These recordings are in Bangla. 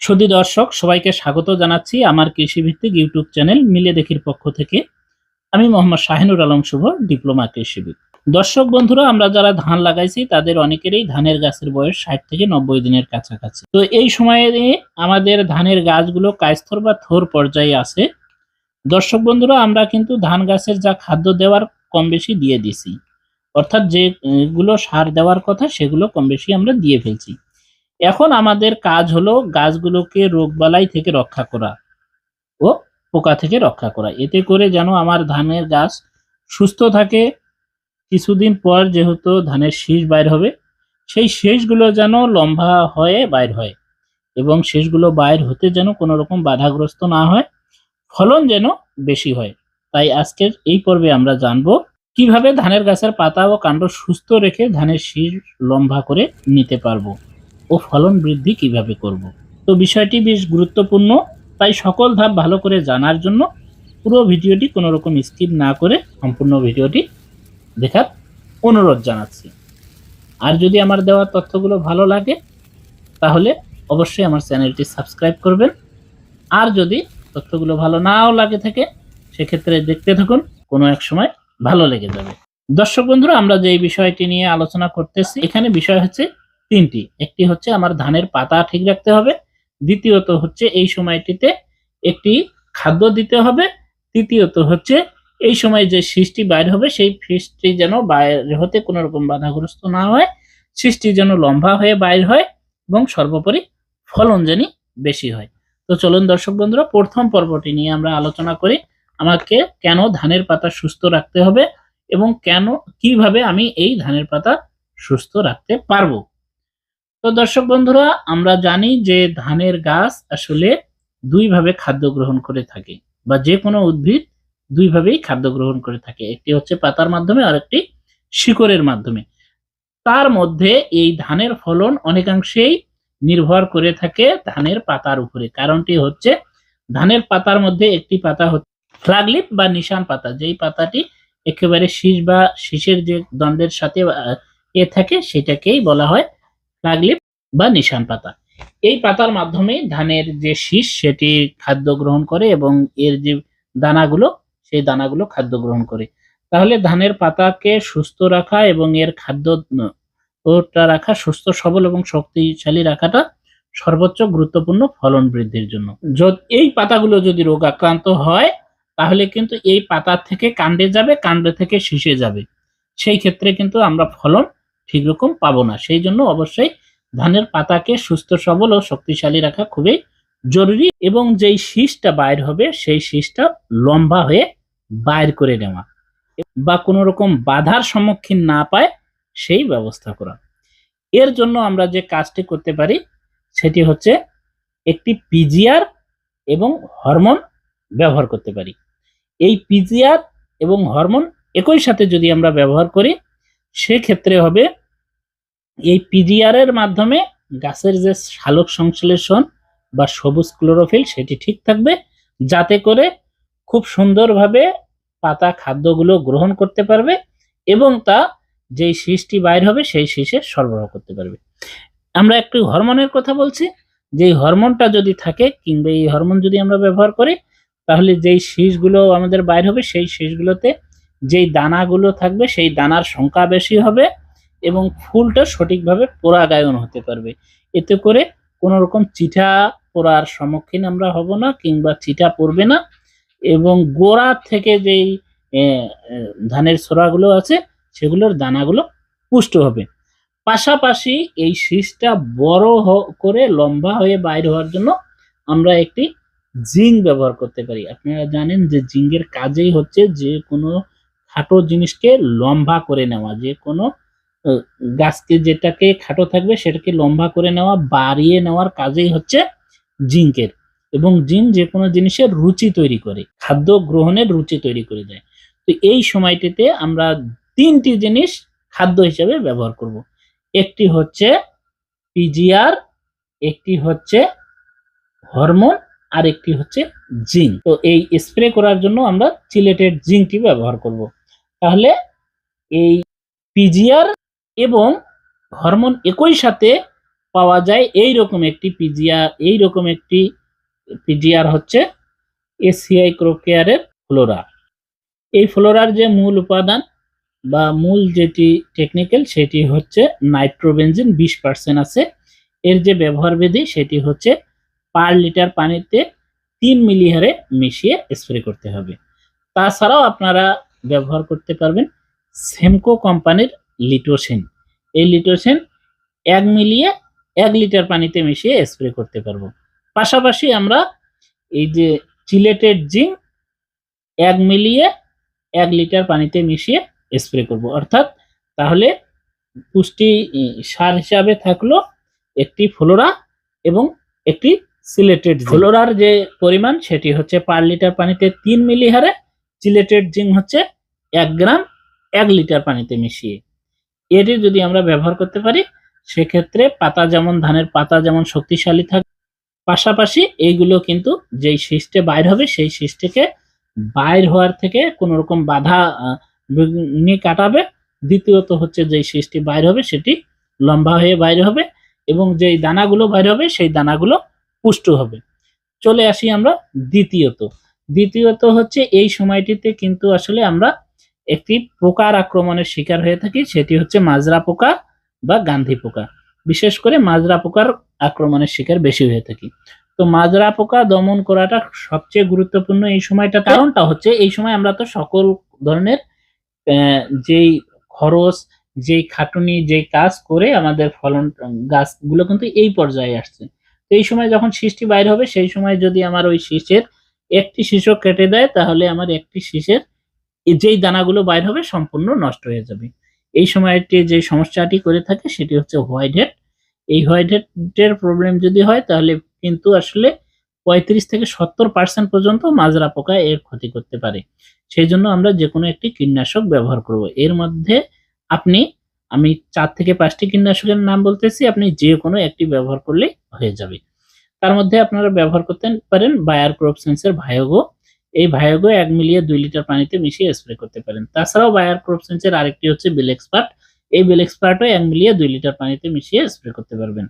সুধী দর্শক, সবাইকে স্বাগত জানাচ্ছি আমার কৃষিভিত্তিক ইউটিউব চ্যানেল মিলে দেখির পক্ষ থেকে। আমি মোহাম্মদ শাহিনুর আলম শুভ, ডিপ্লোমা কৃষিবিদ। দর্শক বন্ধুরা, আমরা যারা ধান লাগাইছি, তাদের অনেকেরই ধানের গাছের বয়স ষাট থেকে নব্বই দিনের কাছাকাছি। তো এই সময়ে আমাদের ধানের গাছগুলো কায়স্থর বা থোর পর্যায়ে আছে। দর্শক বন্ধুরা, আমরা কিন্তু ধান গাছের যা খাদ্য দেওয়ার কম বেশি দিয়ে দিছি অর্থাৎ যেগুলো সার দেওয়ার কথা, সেগুলো কম বেশি আমরা দিয়ে ফেলছি। এখন আমাদের কাজ হলো গাছগুলোকে রোগবালাই থেকে রক্ষা করা ও পোকা থেকে রক্ষা করা। এতে করে যেন আমার ধানের গাছ সুস্থ থাকে। কিছুদিন পর যেহেতু ধানের শীষ বাইর হবে, সেই শেষগুলো যেন লম্বা হয়ে বাইর হয় এবং শেষগুলো বাইর হতে যেন কোনো রকম বাধাগ্রস্ত না হয়, ফলন যেন বেশি হয়। তাই আজকের এই পর্বে আমরা জানব কীভাবে ধানের গাছের পাতা ও কাণ্ড সুস্থ রেখে ধানের শীষ লম্বা করে নিতে পারব। ও ফলন বৃদ্ধি কীভাবে করব। তো বিষয়টি বেশ গুরুত্বপূর্ণ। তাই সকল ধাপ ভালো করে জানার জন্য পুরো ভিডিওটি কোনো রকম স্কিপ না করে সম্পূর্ণ ভিডিওটি দেখার অনুরোধ জানাচ্ছি। আর যদি আমার দেওয়া তথ্যগুলো ভালো লাগে, তাহলে অবশ্যই আমার চ্যানেলটি সাবস্ক্রাইব করবেন। আর যদি তথ্যগুলো ভালো নাও লাগে থাকে, সেক্ষেত্রে দেখতে থাকুন, কোনো এক সময় ভালো লেগে যাবে। দর্শক বন্ধুরা, আমরা যে বিষয়টি নিয়ে আলোচনা করতেছি, এখানে বিষয় হচ্ছে তিনটি। একটি হচ্ছে আমার ধানের পাতা ঠিক রাখতে হবে, দ্বিতীয়ত হচ্ছে এই সময়টিতে একটি খাদ্য দিতে হবে, তৃতীয়ত হচ্ছে এই সময় যে সৃষ্টি বাইর হবে সেই ফিসটি যেন বাইরে হতে কোনো রকম বাধাগ্রস্ত না হয়, সৃষ্টি যেন লম্বা হয়ে বাইর হয় এবং সর্বোপরি ফলন যেন বেশি হয়। তো চলুন দর্শক বন্ধুরা, প্রথম পর্বটি নিয়ে আমরা আলোচনা করি। আমাকে কেন ধানের পাতা সুস্থ রাখতে হবে এবং কেন, কীভাবে আমি এই ধানের পাতা সুস্থ রাখতে পারব? তো দর্শক বন্ধুরা, আমরা জানি যে ধানের গাছ আসলে দুইভাবে খাদ্য গ্রহণ করে থাকে বা যে কোনো উদ্ভিদ দুইভাবেই খাদ্য গ্রহণ করে থাকে। একটি হচ্ছে পাতার মাধ্যমে আর একটি শিকড়ের মাধ্যমে। তার মধ্যে এই ধানের ফলন অনেকাংশেই নির্ভর করে থাকে ধানের পাতার উপরে। কারণটি হচ্ছে ধানের পাতার মধ্যে একটি পাতা হচ্ছে ফ্লাগলিপ বা নিশান পাতা। যেই পাতাটি একেবারে শীষ বা শীষের যে দণ্ডের সাথে এ থাকে, সেটাকেই বলা হয় ফ্লাগলিপ বা নিশান পাতা। এই পাতার মাধ্যমে ধানের যে শীষ, সেটি খাদ্য গ্রহণ করে এবং এর যে দানাগুলো, সেই দানাগুলো খাদ্য গ্রহণ করে। তাহলে ধানের পাতাকে সুস্থ রাখা এবং এর খাদ্য রাখা সুস্থ, সবল এবং শক্তিশালী রাখাটা সর্বোচ্চ গুরুত্বপূর্ণ ফলন বৃদ্ধির জন্য। এই পাতাগুলো যদি রোগ আক্রান্ত হয়, তাহলে কিন্তু এই পাতা থেকে কাণ্ডে যাবে, কাণ্ডে থেকে শীষে যাবে। সেই ক্ষেত্রে কিন্তু আমরা ফলন ঠিক রকম পাবো না। সেই জন্য অবশ্যই ধানের পাতাকে সুস্থ, সবল ও শক্তিশালী রাখা খুবই জরুরি এবং যেই শীষটা বাইর হবে সেই শীষটা লম্বা হয়ে বাইর করে নেওয়া বা কোনো রকম বাধার সম্মুখীন না পায় সেই ব্যবস্থা করা। এর জন্য আমরা যে কাজটি করতে পারি সেটি হচ্ছে একটি পিজিআর এবং হরমোন ব্যবহার করতে পারি। এই পিজিআর এবং হরমোন একই সাথে যদি আমরা ব্যবহার করি, সেক্ষেত্রে হবে এই পিজিআর এর মাধ্যমে গাছের যে সালোক সংশ্লেষণ বা সবুজ ক্লোরোফিল সেটি ঠিক থাকবে, যাতে করে খুব সুন্দরভাবে পাতা খাদ্যগুলো গ্রহণ করতে পারবে এবং তা যেই শীষটি বাইর হবে সেই শীষে সরবরাহ করতে পারবে। আমরা একটু হরমোনের কথা বলছি যে হরমোনটা যদি থাকে কিংবা এই হরমোন যদি আমরা ব্যবহার করি, তাহলে যেই শীষগুলো আমাদের বাইর হবে সেই শীষগুলোতে যেই দানাগুলো থাকবে সেই দানার সংখ্যা বেশি হবে এবং ফুলটা সঠিকভাবে পরাগায়ন হতে পারবে। এতে করে কোনো রকম চিঠা পড়ার সম্মুখীন আমরা হব না কিংবা চিঠা পড়বে না এবং গোড়া থেকে যেই ধানের ছোড়াগুলো আছে সেগুলোর দানাগুলো পুষ্ট হবে। পাশাপাশি এই শীষটা বড় করে লম্বা হয়ে বাইর হওয়ার জন্য আমরা একটি জিঙ্ক ব্যবহার করতে পারি। আপনারা জানেন যে জিঙ্কের কাজেই হচ্ছে যে কোনো খাটো জিনিসকে লম্বা করে নেওয়া, যে কোনো গাছকে যেটাকে খাটো থাকবে সেটাকে লম্বা করে নেওয়া, বাড়িয়ে নেওয়ার কাজেই হচ্ছে জিঙ্কের। এবং জিঙ্ক যে কোনো জিনিসের রুচি তৈরি করে, খাদ্য গ্রহণের রুচি তৈরি করে দেয়। তো এই সময়টিতে আমরা তিনটি জিনিস খাদ্য হিসেবে ব্যবহার করব। একটি হচ্ছে পিজিআর একটি হচ্ছে হরমোন, আর একটি হচ্ছে জিঙ্ক। তো এই স্প্রে করার জন্য আমরা চিলেটেড জিঙ্কটি ব্যবহার করব। তাহলে এই পিজিআর এবং হরমোন একই সাথে পাওয়া যায় এই রকম একটি পিজিআর এই রকম একটি পিজিআর হচ্ছে এসিআই ক্রোকেয়ারের ফ্লোরা। এই ফ্লোরার যে মূল উপাদান বা মূল যেটি টেকনিক্যাল সেটি হচ্ছে নাইট্রোবেনজিন, বিশ পার্সেন্ট আছে। এর যে ব্যবহার বিধি সেটি হচ্ছে পার লিটার পানিতে তিন মিলি হারে মিশিয়ে স্প্রে করতে হবে। তাছাড়াও আপনারা ব্যবহার করতে পারবেন সেমকো কোম্পানির লিটোসেন। এই লিটোসেন এক মিলিয়ে এক লিটার পানিতে মিশিয়ে স্প্রে করতে পারব। পাশাপাশি আমরা এই যে চিলেটেড জিঙ্ক এক মিলিয়ে এক লিটার পানিতে মিশিয়ে স্প্রে করব। অর্থাৎ তাহলে পুষ্টি সার হিসাবে থাকল একটি ফ্লোরা এবং একটি সিলেটেড ফ্লোরার যে পরিমাণ সেটি হচ্ছে পার লিটার পানিতে তিন মিলি হারে। সিলেটেড জিঙ্ক হচ্ছে এক গ্রাম এক লিটার পানিতে মিশিয়ে। এটি যদি আমরা ব্যবহার করতে পারি, সেক্ষেত্রে পাতা যেমন ধানের পাতা যেমন শক্তিশালী থাকে পাশাপাশি এইগুলো কিন্তু যেই শীষটে বাইর হবে, সেই শীষটিকে বাইর হওয়ার থেকে কোনো রকম বাধা নিয়ে কাটাবে। দ্বিতীয়ত হচ্ছে যেই শীষটি বাইর হবে, সেটি লম্বা হয়ে বাইর হবে এবং যেই দানাগুলো বাইর হবে, সেই দানাগুলো পুষ্ট হবে। চলে আসি আমরা দ্বিতীয়ত। দ্বিতীয়ত হচ্ছে এই সময়টিতে কিন্তু আসলে আমরা একটি পোকার আক্রমণের শিকার হয়ে থাকি, সেটি হচ্ছে মাজরা পোকা বা গান্ধী পোকা। বিশেষ করে মাজরা পোকার আক্রমণের শিকার বেশি হয়ে থাকি। তো মাজরা পোকা দমন করাটা সবচেয়ে গুরুত্বপূর্ণ এই সময়টা কারণটা হচ্ছে, এই সময় আমরা তো সকল ধরনের যেই খরচ, যেই খাটুনি, যেই কাজ করে আমাদের ফলন, গাছগুলো কিন্তু এই পর্যায়ে আসছে। তো এই সময় যখন শীষটি বাইর হবে, সেই সময় যদি আমার ওই শীষের একটি শীষও কেটে দেয়, তাহলে আমার একটি শীষের যেই দানাগুলো বাইর হবে সম্পূর্ণ নষ্ট হয়ে যাবে। এই সময়টি যে সমস্যাটি করে থাকে সেটি হচ্ছে হোয়াইট হেড। এই হোয়াইট হেডের প্রবলেম যদি হয় তাহলে কিন্তু আসলে পঁয়ত্রিশ থেকে সত্তর পার্সেন্ট পর্যন্ত মাজরা পোকা এর ক্ষতি করতে পারে। সেই জন্য আমরা যে কোনো একটি কীটনাশক ব্যবহার করব। এর মধ্যে আপনি, আমি চার থেকে পাঁচটি কীটনাশকের নাম বলতেছি, আপনি যে কোনো একটি ব্যবহার করলে হয়ে যাবে। তার মধ্যে আপনারা ব্যবহার করতে পারেন বায়ার ক্রপ সেন্সের ভায়োগো এই ভায়োগো এক মিলিয়ে দুই লিটার পানিতে মিশিয়ে স্প্রে করতে পারেন। তাছাড়াও বায়ার ক্রপ সেন্সের আরেকটি হচ্ছে বিল এক্সপার্ট এই বিল এক্সপার্টও এক মিলিয়ে দুই লিটার পানিতে মিশিয়ে স্প্রে করতে পারবেন।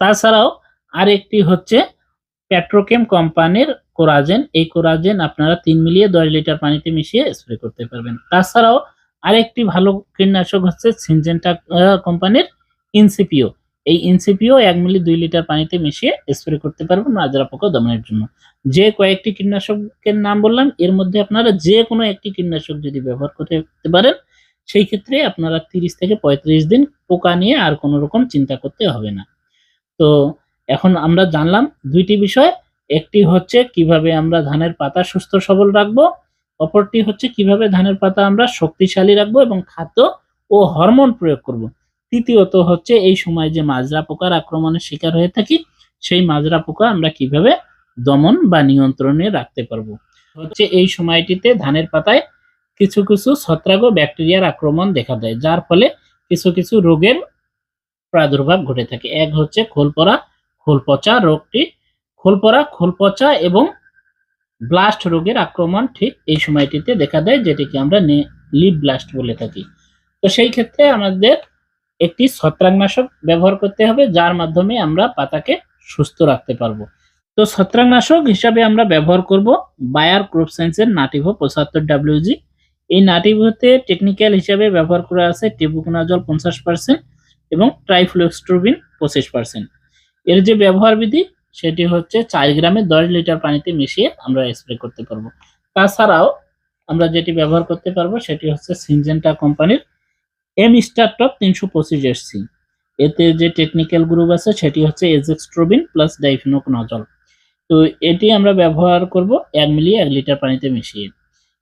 তাছাড়াও আরেকটি হচ্ছে পেট্রোকেম কোম্পানির কোরাজেন এই কোরাজেন আপনারা তিন মিলিয়ে দশ লিটার পানিতে মিশিয়ে স্প্রে করতে পারবেন। তাছাড়াও আরেকটি ভালো কীটনাশক হচ্ছে সিনজেন্টা কোম্পানির ইনসিপিও এই ইনসিপিও এক মিলি দুই লিটার পানিতে মিশিয়ে স্প্রে করতে পারবেন মাজরা পোকা দমনের জন্য। যে কয়েকটি কীটনাশকের নাম বললাম, এর মধ্যে আপনারা যে কোনো একটি কীটনাশক যদি ব্যবহার করতে পারেন, সেই ক্ষেত্রে আপনারা তিরিশ থেকে পঁয়ত্রিশ দিন পোকা নিয়ে আর কোনো রকম চিন্তা করতে হবে না। তো এখন আমরা জানলাম দুইটি বিষয়, একটি হচ্ছে কীভাবে আমরা ধানের পাতা সুস্থ সবল রাখব, অপরটি হচ্ছে কীভাবে ধানের পাতা আমরা শক্তিশালী রাখব এবং খাদ্য ও হরমোন প্রয়োগ করব। তৃতীয়ত হচ্ছে এই সময় যে মাজরা পোকার আক্রমণের শিকার হয়ে থাকি, সেই মাজরা পোকা আমরা কীভাবে দমন বা নিয়ন্ত্রণে রাখতে পারব? হচ্ছে এই সময়টিতে ধানের পাতায় কিছু কিছু ছত্রাক ব্যাকটেরিয়ার আক্রমণ দেখা দেয়, যার ফলে কিছু কিছু রোগের প্রাদুর্ভাব ঘটে থাকে। এক হচ্ছে খোল পড়া খোল পচা রোগটি। খোল পড়া খোল পচা এবং ব্লাস্ট রোগের আক্রমণ ঠিক এই সময়টিতে দেখা দেয়, যেটিকে আমরা লিপ ব্লাস্ট বলে থাকি। তো সেই ক্ষেত্রে আমাদের একটি ছত্রাকনাশক ব্যবহার করতে হবে, যার মাধ্যমে আমরা পাতাকে সুস্থ রাখতে পারব। তো ছত্রাকনাশক হিসাবে আমরা ব্যবহার করব বায়ার ক্রপ সায়েন্সের নাটিভো পঁচাত্তর ডাব্লিউজি এই নাটিভোতে টেকনিক্যাল হিসাবে ব্যবহার করা আছে টেবুকোনাজল পঞ্চাশ পার্সেন্ট এবং ট্রাইফ্লোস্ট্রোবিন পঁচিশ পার্সেন্ট এর যে ব্যবহার বিধি, সেটি হচ্ছে চার গ্রামে দশ লিটার পানিতে মিশিয়ে আমরা স্প্রে করতে পারব। তাছাড়াও আমরা যেটি ব্যবহার করতে পারব, সেটি হচ্ছে সিনজেন্টা কোম্পানির এম স্টার টপ তিনশো পঁচিশ এসসি এতে যে টেকনিক্যাল গ্রুপ আছে, সেটি হচ্ছে এজেক্সট্রোবিন প্লাস ডাইফিনোক নজল তো এটি আমরা ব্যবহার করব এক মিলি এক লিটার পানিতে মিশিয়ে।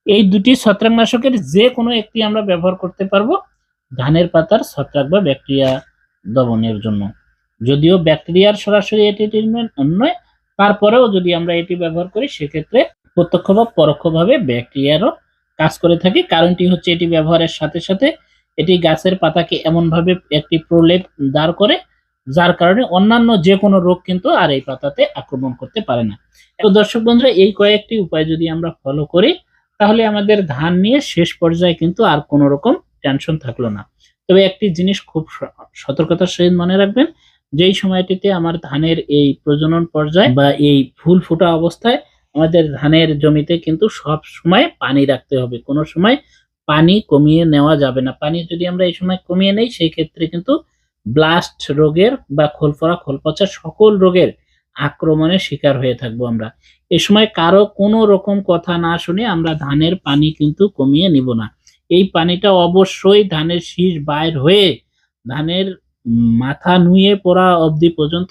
এই দুটি ছত্রাকনাশকের যে কোনো একটি আমরা ব্যবহার করতে পারব ধানের পাতার ছত্রাক বা ব্যাকটেরিয়া দমনের জন্য। যদিও ব্যাকটেরিয়ার সরাসরি এটি ট্রিটমেন্ট নয়, তারপরেও যদি আমরা এটি ব্যবহার করি, সেক্ষেত্রে প্রত্যক্ষ বা পরোক্ষভাবে ব্যাকটেরিয়ারও কাজ করে থাকি। কারণটি হচ্ছে এটি ব্যবহারের সাথে সাথে এটি গাছের পাতাকে এমনভাবে একটি প্রলেপ দাঁড় করে, যার কারণে অন্যান্য যে কোনো রোগ কিন্তু আর এই পাতাতে আক্রমণ করতে পারে না। তো দর্শক বন্ধুরা, এই কয়েকটি উপায় যদি আমরা ফলো করি, তাহলে আমাদের ধান নিয়ে শেষ পর্যায়ে কিন্তু আর কোনো রকম টেনশন থাকল না। তবে একটি জিনিস খুব সতর্কতার সহিত মনে রাখবেন, যেই সময়টিতে আমার ধানের এই প্রজনন পর্যায় বা এই ফুল ফোটা অবস্থায় আমাদের ধানের জমিতে কিন্তু সব সময় পানি রাখতে হবে। কোনো সময় পানি কমিয়ে নেওয়া যাবে না। পানি যদি আমরা এই সময় কমিয়ে নেই, সেই ক্ষেত্রে কিন্তু ব্লাস্ট রোগের বা খোলফরা খোলপচা সকল রোগের আক্রমণের শিকার হয়ে থাকব আমরা। এ সময় কারও কোনো রকম কথা না শুনে আমরা ধানের পানি কিন্তু কমিয়ে নিব না। এই পানিটা অবশ্যই ধানের শীষ বাইর হয়ে ধানের মাথা নুয়ে পড়া অবধি পর্যন্ত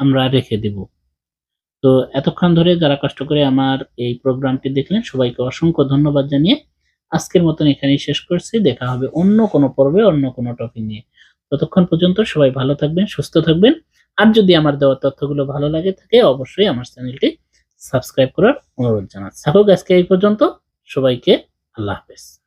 আমরা রেখে দেব। তো এতক্ষণ ধরে যারা কষ্ট করে আমার এই প্রোগ্রামটি দেখলেন, সবাইকে অসংখ্য ধন্যবাদ জানিয়ে আজকের মতন এখানেই শেষ করছি। দেখা হবে অন্য কোনো পর্বে, অন্য কোনো টপিক নিয়ে। ততক্ষণ পর্যন্ত সবাই ভালো থাকবেন, সুস্থ থাকবেন। আর যদি আমার দেওয়া তথ্যগুলো ভালো লাগে থাকে, অবশ্যই আমার চ্যানেলটি সাবস্ক্রাইব করার অনুরোধ জানাচ্ছি। থাকুক আজকে এই পর্যন্ত। সবাইকে আল্লাহ হাফেজ।